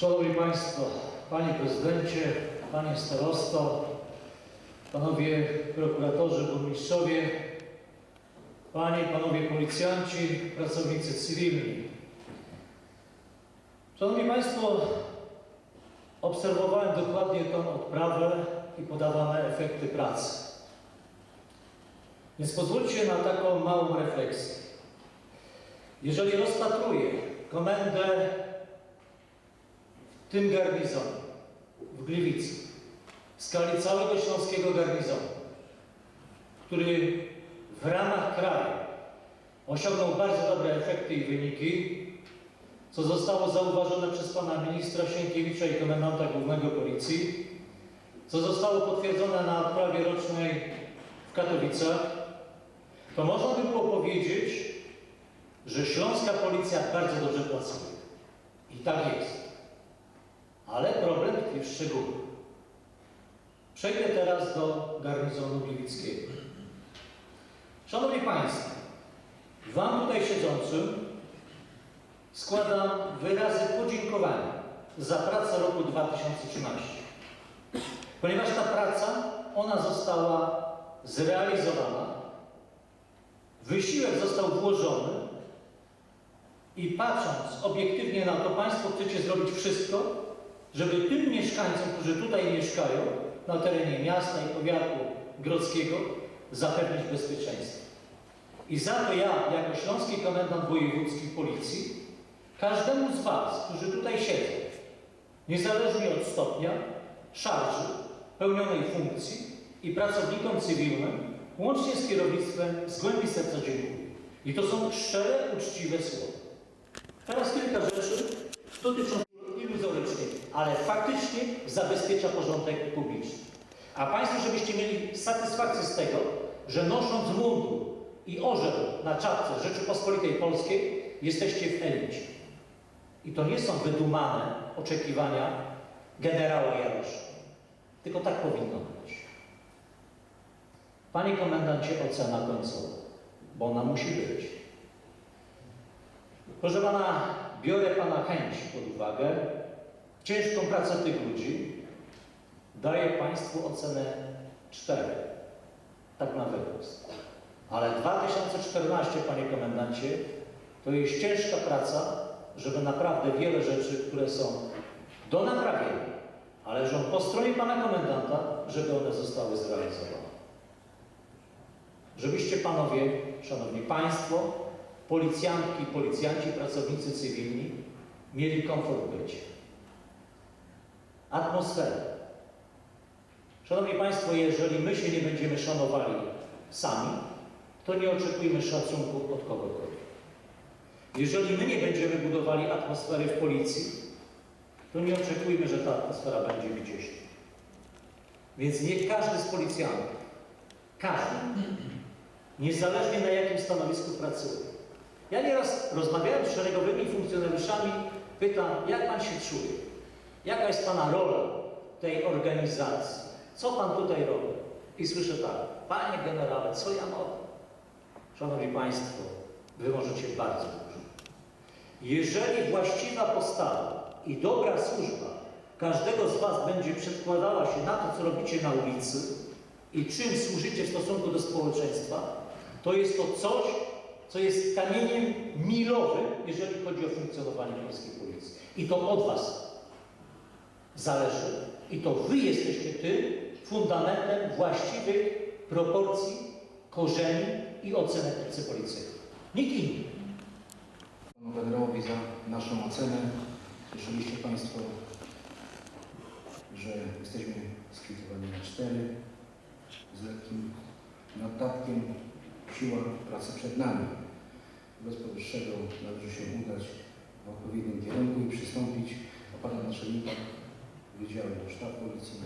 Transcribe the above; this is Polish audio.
Szanowni Państwo, Panie Prezydencie, Panie Starosto, Panowie Prokuratorzy, Burmistrzowie, Panie i Panowie Policjanci, pracownicy cywilni. Szanowni Państwo, obserwowałem dokładnie tą odprawę i podawane efekty pracy. Więc pozwólcie na taką małą refleksję. Jeżeli rozpatruję komendę tym garnizonie, w Gliwicy, w skali całego śląskiego garnizonu, który w ramach kraju osiągnął bardzo dobre efekty i wyniki, co zostało zauważone przez pana ministra Sienkiewicza i komendanta głównego policji, co zostało potwierdzone na odprawie rocznej w Katowicach, to można by było powiedzieć, że śląska policja bardzo dobrze pracuje. I tak jest. W szczegółach. Przejdę teraz do garnizonu gliwickiego. Szanowni Państwo, Wam tutaj siedzącym składam wyrazy podziękowania za pracę roku 2013. Ponieważ ta praca, ona została zrealizowana, wysiłek został włożony i patrząc obiektywnie na to, Państwo chcecie zrobić wszystko, żeby tym mieszkańcom, którzy tutaj mieszkają, na terenie miasta i powiatu grodzkiego, zapewnić bezpieczeństwo. I za to ja, jako Śląski Komendant Wojewódzki Policji, każdemu z Was, którzy tutaj siedzą, niezależnie od stopnia, szarży, pełnionej funkcji i pracownikom cywilnym, łącznie z kierownictwem, z głębi serca dziękuję. I to są szczere, uczciwe słowa. Teraz kilka rzeczy dotyczących ale faktycznie zabezpiecza porządek publiczny. A Państwo, żebyście mieli satysfakcję z tego, że nosząc mundur i orzeł na czapce Rzeczypospolitej Polskiej, jesteście w elicie. I to nie są wydumane oczekiwania generała Jarosza. Tylko tak powinno być. Panie komendancie, ocena końcowa, bo ona musi być. Proszę Pana, biorę Pana chęć pod uwagę, ciężką pracę tych ludzi, daję Państwu ocenę 4. Tak na wyrost. Ale 2014, Panie Komendancie, to jest ciężka praca, żeby naprawdę wiele rzeczy, które są do naprawienia, ale leżą po stronie Pana Komendanta, żeby one zostały zrealizowane. Żebyście Panowie, Szanowni Państwo, policjantki, policjanci, pracownicy cywilni mieli komfort bycia. Atmosferę. Szanowni Państwo, jeżeli my się nie będziemy szanowali sami, to nie oczekujmy szacunku od kogokolwiek. Jeżeli my nie będziemy budowali atmosfery w policji, to nie oczekujmy, że ta atmosfera będzie gdzieś. Więc niech każdy z policjantów, każdy, niezależnie na jakim stanowisku pracuje. Ja nieraz rozmawiałem z szeregowymi funkcjonariuszami, pytam, jak Pan się czuje? Jaka jest Pana rola tej organizacji? Co Pan tutaj robi? I słyszę tak, Panie generale, co ja mogę? Szanowni Państwo, Wy możecie bardzo dużo. Jeżeli właściwa postawa i dobra służba każdego z Was będzie przedkładała się na to, co robicie na ulicy i czym służycie w stosunku do społeczeństwa, to jest to coś, co jest kamieniem milowym, jeżeli chodzi o funkcjonowanie polskiej policji. I to od Was zależy. I to Wy jesteście tym fundamentem właściwych proporcji, korzeni i oceny pracy policyjnej. Nikt inny. panu generałowi za naszą ocenę. Słyszeliście Państwo, że jesteśmy skwitowani na cztery z lekkim naddatkiem. Siła pracy przed nami. Bez powyższego należy się udać w odpowiednim kierunku i przystąpić do Pana Naczelnika Wydziału Sztab Policji.